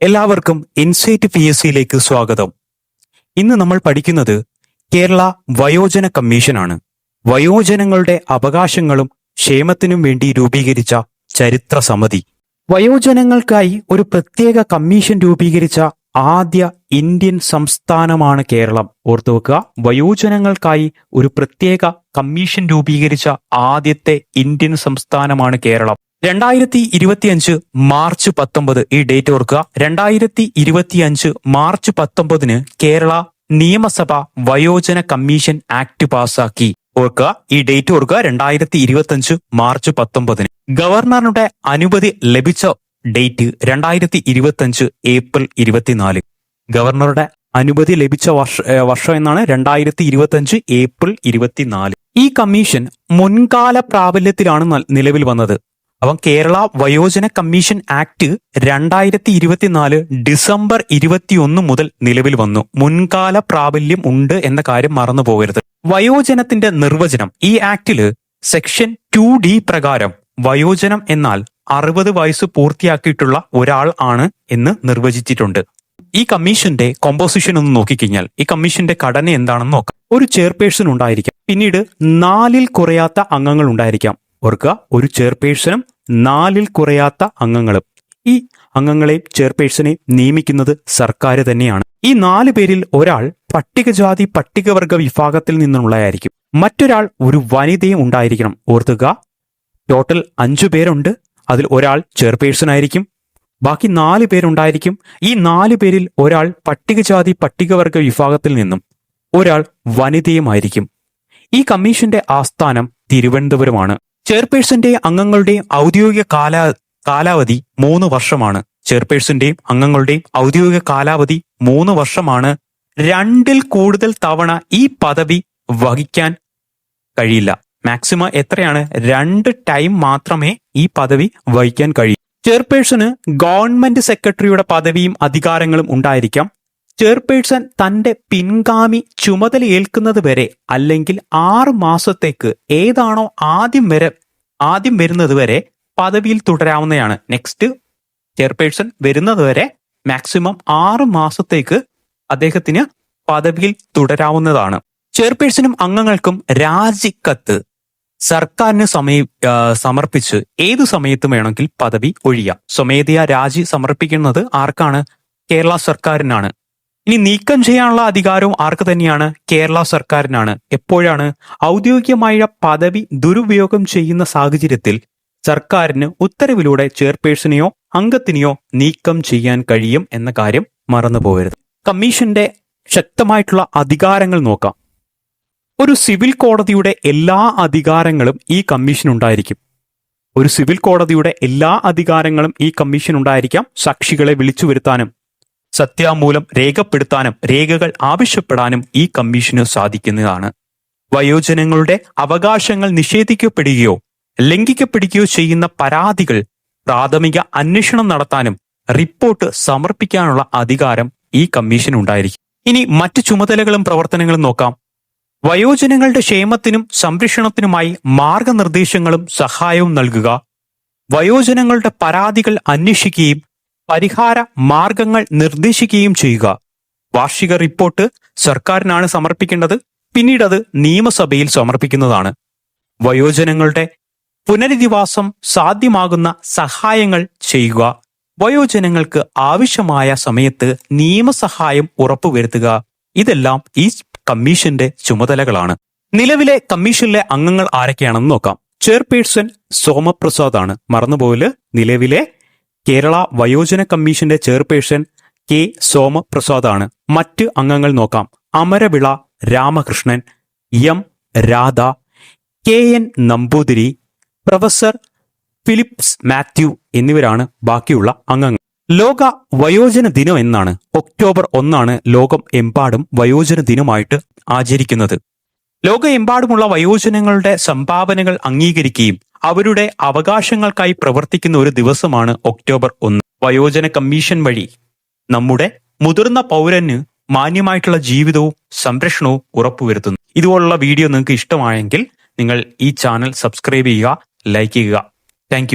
എല്ലാവർക്കും insight P S സിയിലേക്ക് സ്വാഗതം. ഇന്ന് നമ്മൾ പഠിക്കുന്നത് കേരള വയോജന കമ്മീഷനാണ്. വയോജനങ്ങളുടെ അവകാശങ്ങളും ക്ഷേമത്തിനും വേണ്ടി രൂപീകരിച്ച ചരിത്ര സമിതി. വയോജനങ്ങൾക്കായി ഒരു പ്രത്യേക കമ്മീഷൻ രൂപീകരിച്ച ആദ്യ ഇന്ത്യൻ സംസ്ഥാനമാണ് കേരളം. ഓർത്തു വെക്കുക വയോജനങ്ങൾക്കായി ഒരു പ്രത്യേക കമ്മീഷൻ രൂപീകരിച്ച ആദ്യത്തെ ഇന്ത്യൻ സംസ്ഥാനമാണ് കേരളം. രണ്ടായിരത്തി ഇരുപത്തിയഞ്ച് മാർച്ച് പത്തൊമ്പത് ഈ ഡേറ്റ് ഓർക്കുക. രണ്ടായിരത്തി ഇരുപത്തിയഞ്ച് മാർച്ച് പത്തൊമ്പതിന് കേരള നിയമസഭ വയോജന കമ്മീഷൻ ആക്ട് പാസാക്കി ഓർക്കുക ഈ ഡേറ്റ് ഓർക്കുക രണ്ടായിരത്തി ഇരുപത്തിയഞ്ച് മാർച്ച് പത്തൊമ്പതിന്. ഗവർണറുടെ അനുമതി ലഭിച്ച ഡേറ്റ് രണ്ടായിരത്തി ഇരുപത്തിയഞ്ച് ഏപ്രിൽ ഇരുപത്തിനാല്. ഗവർണറുടെ അനുമതി ലഭിച്ച വർഷ വർഷം എന്നാണ് രണ്ടായിരത്തി ഇരുപത്തിയഞ്ച് ഏപ്രിൽ ഇരുപത്തിനാല്. ഈ കമ്മീഷൻ മുൻകാല പ്രാബല്യത്തിലാണ് നിലവിൽ വന്നത്. അപ്പം കേരള വയോജന കമ്മീഷൻ ആക്ട് രണ്ടായിരത്തി ഇരുപത്തിനാല് ഡിസംബർ ഇരുപത്തിയൊന്ന് മുതൽ നിലവിൽ വന്നു. മുൻകാല പ്രാബല്യം ഉണ്ട് എന്ന കാര്യം മറന്നു പോകരുത്. വയോജനത്തിന്റെ നിർവചനം. ഈ ആക്ടിൽ സെക്ഷൻ ടു ഡി പ്രകാരം വയോജനം എന്നാൽ അറുപത് വയസ്സ് പൂർത്തിയാക്കിയിട്ടുള്ള ഒരാൾ ആണ് എന്ന് നിർവചിച്ചിട്ടുണ്ട്. ഈ കമ്മീഷന്റെ കോമ്പോസിഷൻ ഒന്ന് നോക്കിക്കഴിഞ്ഞാൽ ഈ കമ്മീഷന്റെ ഘടന എന്താണെന്ന് നോക്കാം. ഒരു ചെയർപേഴ്സൺ ഉണ്ടായിരിക്കാം. പിന്നീട് നാലിൽ കുറയാത്ത അംഗങ്ങൾ ഉണ്ടായിരിക്കാം. ഓർക്കുക ഒരു ചെയർപേഴ്സണും നാലിൽ കുറയാത്ത അംഗങ്ങളും ഈ അംഗങ്ങളെ ചെയർപേഴ്സണെയും നിയമിക്കുന്നത് സർക്കാർ തന്നെയാണ്. ഈ നാല് പേരിൽ ഒരാൾ പട്ടികജാതി പട്ടികവർഗ വിഭാഗത്തിൽ നിന്നുള്ളതായിരിക്കും മറ്റൊരാൾ ഒരു വനിതയും ഉണ്ടായിരിക്കണം. ഓർത്തുക ടോട്ടൽ അഞ്ചു പേരുണ്ട്. അതിൽ ഒരാൾ ചെയർപേഴ്സൺ ആയിരിക്കും ബാക്കി നാല് പേരുണ്ടായിരിക്കും. ഈ നാല് പേരിൽ ഒരാൾ പട്ടികജാതി പട്ടികവർഗ വിഭാഗത്തിൽ നിന്നും ഒരാൾ വനിതയുമായിരിക്കും. ഈ കമ്മീഷന്റെ ആസ്ഥാനം തിരുവനന്തപുരമാണ്. ചെയർപേഴ്സന്റെയും അംഗങ്ങളുടെ ഔദ്യോഗിക കാല കാലാവധി മൂന്ന് വർഷമാണ്. ചെയർപേഴ്സന്റെയും അംഗങ്ങളുടെയും ഔദ്യോഗിക കാലാവധി മൂന്ന് വർഷമാണ്. രണ്ടിൽ കൂടുതൽ തവണ ഈ പദവി വഹിക്കാൻ കഴിയില്ല. മാക്സിമം എത്രയാണ്? രണ്ട് ടൈം മാത്രമേ ഈ പദവി വഹിക്കാൻ കഴിയൂ. ചെയർപേഴ്സണ് ഗവൺമെന്റ് സെക്രട്ടറിയുടെ പദവിയും അധികാരങ്ങളും ഉണ്ടായിരിക്കാം. ചെയർപേഴ്സൺ തന്റെ പിൻഗാമി ചുമതല ഏൽക്കുന്നത് വരെ അല്ലെങ്കിൽ ആറു മാസത്തേക്ക് ഏതാണോ ആദ്യം വരെ ആദ്യം വരുന്നത് വരെ പദവിയിൽ തുടരാവുന്നതാണ്. നെക്സ്റ്റ് ചെയർപേഴ്സൺ വരുന്നത് വരെ മാക്സിമം ആറു മാസത്തേക്ക് അദ്ദേഹത്തിന് പദവിയിൽ തുടരാവുന്നതാണ്. ചെയർപേഴ്സണും അംഗങ്ങൾക്കും രാജിക്കത്ത് സർക്കാരിന് സമയ സമർപ്പിച്ച് ഏതു സമയത്തും വേണമെങ്കിൽ പദവി ഒഴിയാം. സ്വമേധയാ രാജി സമർപ്പിക്കുന്നത് ആർക്കാണ്? കേരള സർക്കാരിനാണ്. ഇനി നീക്കം ചെയ്യാനുള്ള അധികാരവും ആർക്ക് തന്നെയാണ്? കേരള സർക്കാരിനാണ്. എപ്പോഴാണ്? ഔദ്യോഗികമായ പദവി ദുരുപയോഗം ചെയ്യുന്ന സാഹചര്യത്തിൽ സർക്കാരിന് ഉത്തരവിലൂടെ ചെയർപേഴ്സണെയോ അംഗത്തിനെയോ നീക്കം ചെയ്യാൻ കഴിയും എന്ന കാര്യം മറന്നു പോകരുത് കമ്മീഷന്റെ ശക്തമായിട്ടുള്ള അധികാരങ്ങൾ നോക്കാം. ഒരു സിവിൽ കോടതിയുടെ എല്ലാ അധികാരങ്ങളും ഈ കമ്മീഷൻ ഉണ്ടായിരിക്കും ഒരു സിവിൽ കോടതിയുടെ എല്ലാ അധികാരങ്ങളും ഈ കമ്മീഷൻ ഉണ്ടായിരിക്കാം സാക്ഷികളെ വിളിച്ചു വരുത്താനും സത്യാമൂലം രേഖപ്പെടുത്താനും രേഖകൾ ആവശ്യപ്പെടാനും ഈ കമ്മീഷന് സാധിക്കുന്നതാണ്. വയോജനങ്ങളുടെ അവകാശങ്ങൾ നിഷേധിക്കപ്പെടുകയോ ലംഘിക്കപ്പെടുകയോ ചെയ്യുന്ന പരാതികൾ പ്രാഥമിക അന്വേഷണം നടത്താനും റിപ്പോർട്ട് സമർപ്പിക്കാനുള്ള അധികാരം ഈ കമ്മീഷൻ ഉണ്ടായിരിക്കും ഇനി മറ്റു ചുമതലകളും പ്രവർത്തനങ്ങളും നോക്കാം. വയോജനങ്ങളുടെ ക്ഷേമത്തിനും സംരക്ഷണത്തിനുമായി മാർഗനിർദ്ദേശങ്ങളും സഹായവും നൽകുക. വയോജനങ്ങളുടെ പരാതികൾ അന്വേഷിക്കുകയും പരിഹാര മാർഗങ്ങൾ നിർദ്ദേശിക്കുകയും ചെയ്യുക. വാർഷിക റിപ്പോർട്ട് സർക്കാരിനാണ് സമർപ്പിക്കേണ്ടത്. പിന്നീട് അത് നിയമസഭയിൽ സമർപ്പിക്കുന്നതാണ്. വയോജനങ്ങളുടെ പുനരധിവാസം സാധ്യമാകുന്ന സഹായങ്ങൾ ചെയ്യുക. വയോജനങ്ങൾക്ക് ആവശ്യമായ സമയത്ത് നിയമസഹായം ഉറപ്പുവരുത്തുക. ഇതെല്ലാം ഈ കമ്മീഷന്റെ ചുമതലകളാണ്. നിലവിലെ കമ്മീഷനിലെ അംഗങ്ങൾ ആരൊക്കെയാണെന്ന് നോക്കാം. ചെയർപേഴ്സൺ സോമപ്രസാദ് ആണ് മറന്നുപോലെ നിലവിലെ കേരള വയോജന കമ്മീഷന്റെ ചെയർപേഴ്സൺ കെ സോമപ്രസാദാണ്. മറ്റ് അംഗങ്ങൾ നോക്കാം. Amaravila Ramakrishnan M Radha K N Namboothiri professor Philips Mathew എന്നിവരാണ് ബാക്കിയുള്ള അംഗങ്ങൾ. ലോക വയോജന ദിനം എന്നാണ് ഒക്ടോബർ ഒന്നാണ് ലോകം എമ്പാടും വയോജന ദിനമായിട്ട് ആചരിക്കുന്നത്. ലോകമെമ്പാടുമുള്ള വയോജനങ്ങളുടെ സംഭാവനകൾ അംഗീകരിക്കുകയും അവരുടെ അവകാശങ്ങൾക്കായി പ്രവർത്തിക്കുന്ന ഒരു ദിവസമാണ് ഒക്ടോബർ ഒന്ന്. വയോജന കമ്മീഷൻ വഴി നമ്മുടെ മുതിർന്ന പൗരന് മാന്യമായിട്ടുള്ള ജീവിതവും സംരക്ഷണവും ഉറപ്പുവരുത്തുന്നു. ഇതുപോലുള്ള വീഡിയോ നിങ്ങൾക്ക് ഇഷ്ടമായെങ്കിൽ നിങ്ങൾ ഈ ചാനൽ സബ്സ്ക്രൈബ് ചെയ്യുക ലൈക്ക് ചെയ്യുക. താങ്ക്